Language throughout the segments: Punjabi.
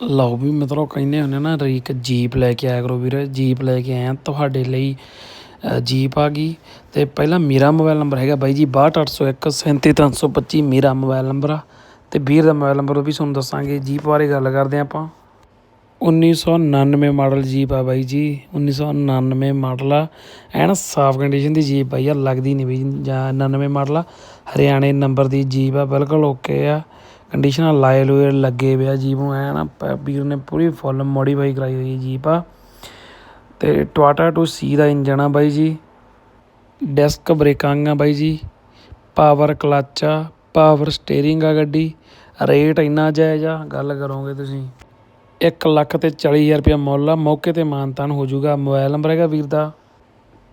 ਲਓ ਵੀ ਮਿੱਤਰੋ ਕਹਿੰਦੇ ਹੁੰਦੇ ਨਾ, ਰੀਕ ਜੀਪ ਲੈ ਕੇ ਆਇਆ ਕਰੋ ਵੀਰ, ਜੀਪ ਲੈ ਕੇ ਆਇਆ ਤੁਹਾਡੇ ਲਈ ਜੀਪ ਆ ਗਈ। ਤੇ ਪਹਿਲਾਂ ਮੇਰਾ ਮੋਬਾਈਲ ਨੰਬਰ ਹੈਗਾ ਬਾਈ ਜੀ 62801 37325 ਮੇਰਾ ਮੋਬਾਈਲ ਨੰਬਰ ਆ। ਤੇ ਵੀਰ ਦਾ ਮੋਬਾਈਲ ਨੰਬਰ ਉਹ ਵੀ ਤੁਹਾਨੂੰ ਦੱਸਾਂਗੇ, ਜੀਪ ਬਾਰੇ ਗੱਲ ਕਰਦੇ ਆਪਾਂ। ਉੱਨੀ ਸੌ ਉਣਾਨਵੇਂ ਮਾਡਲ ਜੀਪ ਆ ਬਾਈ ਜੀ 1999 ਮਾਡਲ ਆ। ਐਨ ਸਾਫ਼ ਕੰਡੀਸ਼ਨ ਦੀ ਜੀਪ ਬਾਈ ਆ, ਲੱਗਦੀ ਨਹੀਂ ਵੀ ਜਾਂ 99 ਮਾਡਲ ਆ। ਹਰਿਆਣੇ ਨੰਬਰ ਦੀ ਜੀਪ ਆ, ਬਿਲਕੁਲ ਓਕੇ ਆ। ਕੰਡੀਸ਼ਨਾਂ ਲਾਏ ਲੂਏ ਲੱਗੇ ਪਿਆ ਜੀਪ ਨੂੰ, ਐਨ ਪ- ਵੀਰ ਨੇ ਪੂਰੀ ਫੁੱਲ ਮੋਡੀਫਾਈ ਕਰਾਈ ਹੋਈ ਜੀਪ ਆ। ਤੇ ਟਵਾਟਾ ਟੂ ਸੀ ਦਾ ਇੰਜਣ ਆ ਬਾਈ ਜੀ। ਡਿਸਕ ਬ੍ਰੇਕਾਂ ਆ ਬਾਈ ਜੀ। ਪਾਵਰ ਕਲੱਚ ਆ ਪਾਵਰ ਸਟੀਅਰਿੰਗ ਆ ਗੱਡੀ। ਰੇਟ ਇੰਨਾ ਜਾਇਜ਼ ਆ, ਗੱਲ ਕਰੋਗੇ ਤੁਸੀਂ। 1 ਲੱਖ ਤੇ 40000 ਰੁਪਇਆ ਮੁੱਲ ਆ। ਮੌਕੇ ਤੇ ਮਾਨਤਾਨ ਹੋ ਜਾਊਗਾ। ਮੋਬਾਈਲ ਨੰਬਰ ਹੈਗਾ ਵੀਰ ਦਾ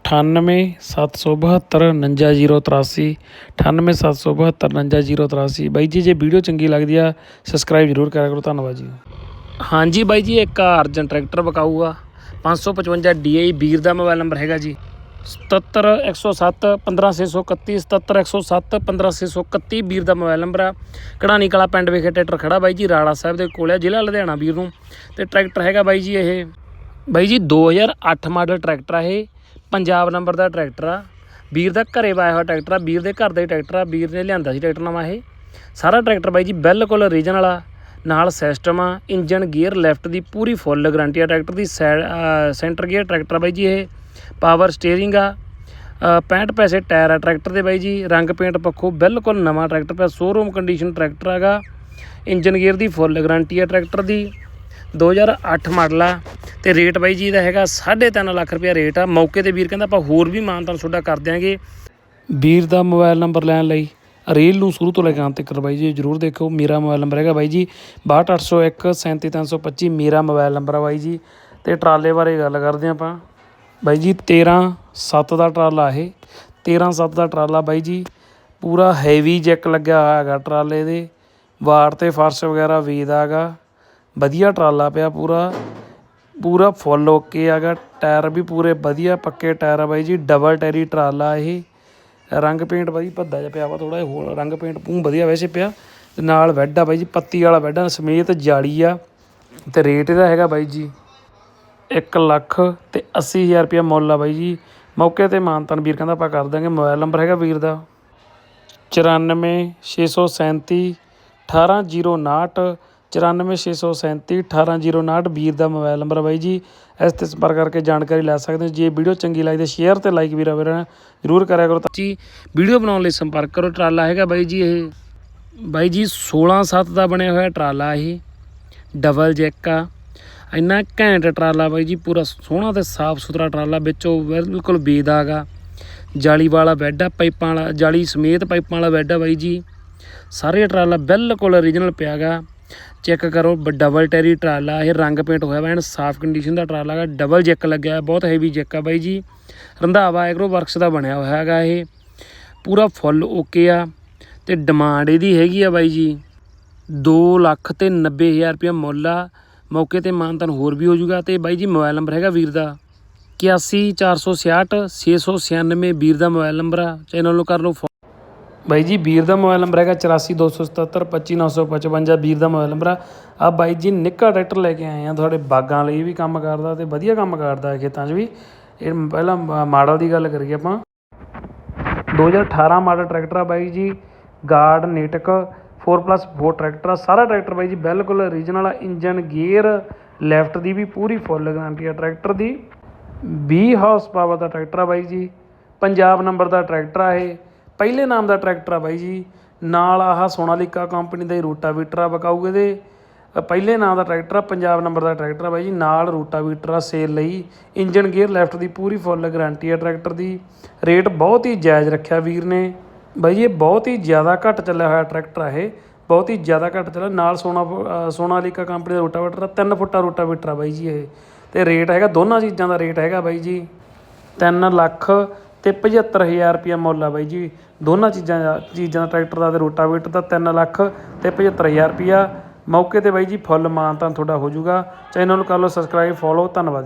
9877749083 9877749083 ਬਾਈ ਜੀ, ਜੇ ਵੀਡੀਓ ਚੰਗੀ ਲੱਗਦੀ ਆ, ਸਬਸਕ੍ਰਾਈਬ ਜ਼ਰੂਰ ਕਰਿਆ ਕਰੋ। ਧੰਨਵਾਦ ਜੀ। ਹਾਂਜੀ ਬਾਈ ਜੀ, ਇੱਕ ਅਰਜਨ ਟਰੈਕਟਰ ਵਿਕਾਊਗਾ। 555 DI ਵੀਰ ਦਾ ਮੋਬਾਈਲ ਨੰਬਰ ਹੈਗਾ ਜੀ। 77107 15631 77107 15631 ਵੀਰ ਦਾ ਮੋਬਾਈਲ ਨੰਬਰ ਆ। ਕਢਾਣੀ ਕਲਾ ਪਿੰਡ ਵਿਖੇ ਟਰੈਕਟਰ ਖੜਾ ਬਾਈ ਜੀ, ਰਾੜਾ ਸਾਹਿਬ ਦੇ ਕੋਲ ਆ, ਜ਼ਿਲ੍ਹਾ ਲੁਧਿਆਣਾ ਵੀਰ ਨੂੰ। ਤੇ ਟਰੈਕਟਰ ਹੈਗਾ ਬਾਈ ਜੀ ਇਹ। ਬਾਈ ਜੀ 2008 ਮਾਡਲ ਟਰੈਕਟਰ ਆ ਇਹ। ਪੰਜਾਬ ਨੰਬਰ ਦਾ ਟਰੈਕਟਰ ਆ। ਵੀਰ ਦਾ ਘਰੇ ਵਾਇਆ ਹੋਇਆ ਟਰੈਕਟਰ ਆ ਵੀਰ ਦੇ ਘਰ ਦਾ ਹੀ ਟਰੈਕਟਰ ਆ ਵੀਰ ਨੇ ਲਿਆਂਦਾ ਸੀ ਟਰੈਕਟਰ ਨਵਾਂ ਇਹ। ਸਾਰਾ ਟਰੈਕਟਰ ਬਾਈ ਜੀ ਬਿਲਕੁਲ ਰੀਜਨਲ ਆ। ਨਾਲ ਸਿਸਟਮ ਆ ਇੰਜਨ ਗੀਅਰ ਲੈਫਟ ਦੀ ਪੂਰੀ ਫੁੱਲ ਗਾਰੰਟੀ ਆ ਟਰੈਕਟਰ ਦੀ ਸੈਂਟਰ ਗੀਅਰ ਟਰੈਕਟਰ ਆ ਬਾਈ ਜੀ ਇਹ। ਪਾਵਰ ਸਟੀਅਰਿੰਗ ਆ। ਅ, 65 ਪੈਸੇ ਟਾਇਰ ਆ ਟਰੈਕਟਰ ਦੇ ਬਾਈ ਜੀ। ਰੰਗ ਪੇਂਟ ਪੱਖੋਂ ਬਿਲਕੁਲ ਨਵਾਂ ਟਰੈਕਟਰ ਪਿਆ। ਸ਼ੋਰੂਮ ਕੰਡੀਸ਼ਨ ਟਰੈਕਟਰ ਹੈਗਾ। ਇੰਜਨ ਗੇਅਰ ਦੀ ਫੁੱਲ ਗਾਰੰਟੀ ਆ ਟਰੈਕਟਰ ਦੀ। 2008 ਮਾਡਲ ਆ। ਤੇ ਰੇਟ ਬਾਈ ਜੀ ਦਾ ਹੈਗਾ 3.5 ਲੱਖ ਰੁਪਇਆ ਰੇਟ ਆ। ਮੌਕੇ ਤੇ ਵੀਰ ਕਹਿੰਦਾ ਆਪਾਂ ਹੋਰ ਵੀ ਮਾਨਤਾਨ ਤੁਹਾਡਾ ਕਰ ਦਿਆਂਗੇ। ਵੀਰ ਦਾ ਮੋਬਾਈਲ ਨੰਬਰ ਲੈਣ ਲਈ ਰੀਲ ਨੂੰ ਸ਼ੁਰੂ ਤੋਂ ਲੈ ਕੇ ਅੰਤ ਤੱਕ ਬਾਈ ਜੀ ਜਰੂਰ ਦੇਖੋ ਮੇਰਾ ਮੋਬਾਈਲ ਨੰਬਰ ਹੈਗਾ ਬਾਈ ਜੀ 62801 37325 ਮੇਰਾ ਮੋਬਾਈਲ ਨੰਬਰ ਆ ਬਾਈ ਜੀ। ਤੇ ਟਰਾਲੇ ਬਾਰੇ ਗੱਲ ਕਰਦੇ ਹਾਂ ਆਪਾਂ। ਬਾਈ ਜੀ 13 7 ਦਾ ਟਰਾਲਾ ਇਹ। 13 7 ਦਾ ਟਰਾਲਾ ਬਾਈ ਜੀ, ਪੂਰਾ ਹੈਵੀ ਜੈਕ ਲੱਗਿਆ ਹੋਇਆ ਹੈਗਾ ਟਰਾਲੇ ਦੇ। ਵਾਰ ਤੇ ਫਰਸ਼ ਵਗੈਰਾ ਵੀਦਾ ਹੈਗਾ। ਵਧੀਆ ਟਰਾਲਾ ਪਿਆ ਪੂਰਾ। ਪੂਰਾ ਫੁੱਲ ਓਕੇ ਹੈਗਾ। ਟਾਇਰ ਵੀ ਪੂਰੇ ਵਧੀਆ ਪੱਕੇ ਟਾਇਰ ਆ ਬਾਈ ਜੀ ਡਬਲ ਟੈਰੀ ਟਰਾਲਾ ਇਹ। ਰੰਗ ਪੇਂਟ ਬਾਈ ਭੱਦਾ ਜਿਹਾ ਪਿਆ ਵਾ ਥੋੜਾ ਜਿਹਾ, ਹੋਰ ਰੰਗ ਪੇਂਟ ਪੂੰ ਵਧੀਆ ਵੈਸੇ ਪਿਆ। ਤੇ ਨਾਲ ਬੈੱਡ ਆ ਬਾਈ ਜੀ, ਪੱਤੀ ਵਾਲਾ ਬੈੱਡ ਆ, ਸਮੇਤ ਜਾਲੀ ਆ। ਤੇ ਰੇਟ ਇਹਦਾ ਹੈਗਾ ਬਾਈ ਜੀ ਇੱਕ ਲੱਖ ਅਤੇ ਅੱਸੀ ਹਜ਼ਾਰ ਰੁਪਇਆ ਮੁੱਲ ਆ ਬਾਈ ਜੀ। ਮੌਕੇ ਤੇ ਮਾਨਤਨ ਵੀਰ ਕਹਿੰਦਾ ਆਪਾਂ ਕਰ ਦਾਂਗੇ, ਮੋਬਾਈਲ ਨੰਬਰ ਹੈਗਾ ਵੀਰ ਦਾ। 94637 18059 94637 18059 ਵੀਰ ਦਾ ਮੋਬਾਈਲ ਨੰਬਰ ਆ ਬਾਈ ਜੀ। ਇਸ ਤੇ ਸੰਪਰਕ ਕਰਕੇ ਜਾਣਕਾਰੀ ਲੈ ਸਕਦੇ ਹੋ। ਜੇ ਵੀਡੀਓ ਚੰਗੀ ਲੱਗਦੀ ਸ਼ੇਅਰ ਤੇ ਲਾਈਕ ਵੀਰਾ ਵੀਰਾ ਜ਼ਰੂਰ ਕਰਿਆ ਕਰੋ। ਤਾਂ ਜੀ, ਵੀਡੀਓ ਬਣਾਉਣ ਲਈ ਸੰਪਰਕ ਕਰੋ, ਟਰਾਲਾ ਹੈਗਾ ਬਾਈ ਜੀ ਇਹ। ਬਾਈ ਜੀ 16 7 ਦਾ ਬਣਿਆ ਹੋਇਆ ਟਰਾਲਾ ਇਹ। ਡਬਲ ਜੈਕ ਆ। ਇੰਨਾ ਘੈਂਟ ਟਰਾਲਾ ਬਾਈ ਜੀ, ਪੂਰਾ ਸੋਹਣਾ ਤੇ ਸਾਫ਼ ਸੁਥਰਾ ਟਰਾਲਾ, ਵਿੱਚੋਂ ਬਿਲਕੁਲ ਬੇਦਾਗਾ ਜਾਲੀ ਵਾਲਾ ਬੈੱਡ ਆ, ਪਾਈਪਾਂ ਵਾਲਾ, ਜਾਲੀ ਸਮੇਤ ਪਾਈਪਾਂ ਵਾਲਾ ਬੈੱਡ ਆ ਬਾਈ ਜੀ। ਸਾਰੇ ਟਰਾਲਾ ਬਿਲਕੁਲ ਓਰੀਜਨਲ ਪਿਆਗਾ ਚੈੱਕ ਕਰੋ ਬ- ਡਬਲ ਟੈਰੀ ਟਰਾਲਾ, ਇਹ ਰੰਗ ਪੇਂਟ ਹੋਇਆ ਵਾ, ਐਨ ਸਾਫ਼ ਕੰਡੀਸ਼ਨ ਦਾ ਟਰਾਲਾ ਹੈਗਾ ਡਬਲ ਜੈਕ ਲੱਗਿਆ ਬਹੁਤ ਹੈਵੀ ਜੈਕ ਆ ਬਾਈ ਜੀ। ਰੰਧਾਵਾ ਐਗਰੋ ਵਰਕਸ ਦਾ ਬਣਿਆ ਹੋਇਆ ਹੈਗਾ ਇਹ। ਪੂਰਾ ਫੁੱਲ ਓਕੇ ਆ ਤੇ ਡਿਮਾਂਡ ਇਹਦੀ ਹੈਗੀ ਆ ਬਾਈ ਜੀ। 2 ਲੱਖ ਤੇ 90000 ਰੁਪਇਆ ਮੁੱਲ ਆ। ਮੌਕੇ ਤੇ ਮਾਨਤਨ ਹੋਰ ਵੀ ਹੋ ਜਾਊਗਾ ਤੇ ਬਾਈ ਜੀ ਮੋਬਾਈਲ ਨੰਬਰ ਹੈਗਾ ਵੀਰ ਦਾ 814666 696 ਵੀਰ ਦਾ ਮੋਬਾਈਲ ਨੰਬਰ ਆ, ਚੈਨਲ ਨੂੰ ਕਰ ਲਓ ਫੋ- ਬਾਈ ਜੀ ਵੀਰ ਦਾ ਮੋਬਾਈਲ ਨੰਬਰ ਹੈਗਾ 8427725955 ਵੀਰ ਦਾ ਮੋਬਾਈਲ ਨੰਬਰ ਆ। ਆ ਬਾਈ ਜੀ ਨਿੱਕਾ ਟਰੈਕਟਰ ਲੈ ਕੇ ਆਏ ਆ, ਤੁਹਾਡੇ ਬਾਗਾਂ ਲਈ ਵੀ ਕੰਮ ਕਰਦਾ ਤੇ ਵਧੀਆ ਕੰਮ ਕਰਦਾ ਹੈ ਖੇਤਾਂ 'ਚ ਵੀ। ਇਹ ਪਹਿਲਾਂ ਮਾਡਲ ਦੀ ਗੱਲ ਕਰੀਏ ਆਪਾਂ। 2018 ਮਾਡਲ ਟਰੈਕਟਰ ਆ ਬਾਈ ਜੀ, ਗਾਰਡ, ਨੇਟਕ 4+4 ਟਰੈਕਟਰ ਆ। ਸਾਰਾ ਟਰੈਕਟਰ ਬਾਈ ਜੀ ਬਿਲਕੁਲ ਓਰੀਜਨਲ ਆ। ਇੰਜਨ ਗੇਅਰ ਲੈਫਟ ਦੀ ਵੀ ਪੂਰੀ ਫੁੱਲ ਗਾਰੰਟੀ ਆ ਟਰੈਕਟਰ ਦੀ। 20 ਹਾਰਸ ਪਾਵਰ ਦਾ ਟਰੈਕਟਰ ਆ ਬਾਈ ਜੀ। ਪੰਜਾਬ ਨੰਬਰ ਦਾ ਟਰੈਕਟਰ ਆ ਇਹ। ਪਹਿਲੇ ਨਾਮ ਦਾ ਟਰੈਕਟਰ ਆ ਬਾਈ ਜੀ। ਨਾਲ ਆਹ ਸੋਨਾਲੀਕਾ ਕੰਪਨੀ ਦਾ ਹੀ ਰੂਟਾਵੀਟਰ ਆ ਬਕਾਊ ਇਹਦੇ। ਪਹਿਲੇ ਨਾਮ ਦਾ ਟਰੈਕਟਰ ਆ, ਪੰਜਾਬ ਨੰਬਰ ਦਾ ਟਰੈਕਟਰ ਆ ਬਾਈ ਜੀ। ਨਾਲ ਰੋਟਾਵੀਟਰ ਆ ਸੇਲ ਲਈ। ਇੰਜਨ ਗੇਅਰ ਲੈਫਟ ਦੀ ਪੂਰੀ ਫੁੱਲ ਗਾਰੰਟੀ ਆ ਟਰੈਕਟਰ ਦੀ। ਰੇਟ ਬਹੁਤ ਹੀ ਜਾਇਜ਼ ਰੱਖਿਆ ਵੀਰ ਨੇ। ਬਾਈ ਜੀ ਇਹ ਬਹੁਤ ਹੀ ਜ਼ਿਆਦਾ ਘੱਟ ਚੱਲਿਆ ਹੋਇਆ ਟਰੈਕਟਰ ਆ ਇਹ। ਬਹੁਤ ਹੀ ਜ਼ਿਆਦਾ ਘੱਟ ਚੱਲਿਆ। ਨਾਲ ਸੋਨਾ ਅ, ਸੋਨਾਲੀਕਾ ਕੰਪਨੀ ਦਾ ਰੂਟਾਵੀਟਰ ਆ। 3 ਫੁੱਟਾ ਰੂਟਾਵੀਟਰ ਆ ਬਾਈ ਜੀ ਇਹ। ਤੇ ਰੇਟ ਹੈਗਾ ਦੋਨਾਂ ਚੀਜ਼ਾਂ ਦਾ ਰੇਟ ਹੈਗਾ ਬਾਈ ਜੀ। 3 ਲੱਖ ਤੇ 75000 ਰੁਪਇਆ ਮੁੱਲ ਆ ਬਾਈ ਜੀ। ਦੋਨਾਂ ਚੀਜ਼ਾਂ ਦਾ ਚੀਜ਼ਾਂ ਦਾ ਟਰੈਕਟਰ ਦਾ ਤੇ ਰੋਟਾਵੇਟਰ ਦਾ 3 ਲੱਖ ਤੇ 75000 ਰੁਪਇਆ। ਮੌਕੇ ਤੇ ਬਾਈ ਜੀ ਫੁੱਲ ਮਾਨ ਤਾਂ ਤੁਹਾਡਾ ਹੋ ਜਾਊਗਾ। ਚੈਨਲ ਨੂੰ ਕਰ ਲਓ ਸਬਸਕ੍ਰਾਈਬ ਫੋਲੋ ਧੰਨਵਾਦ।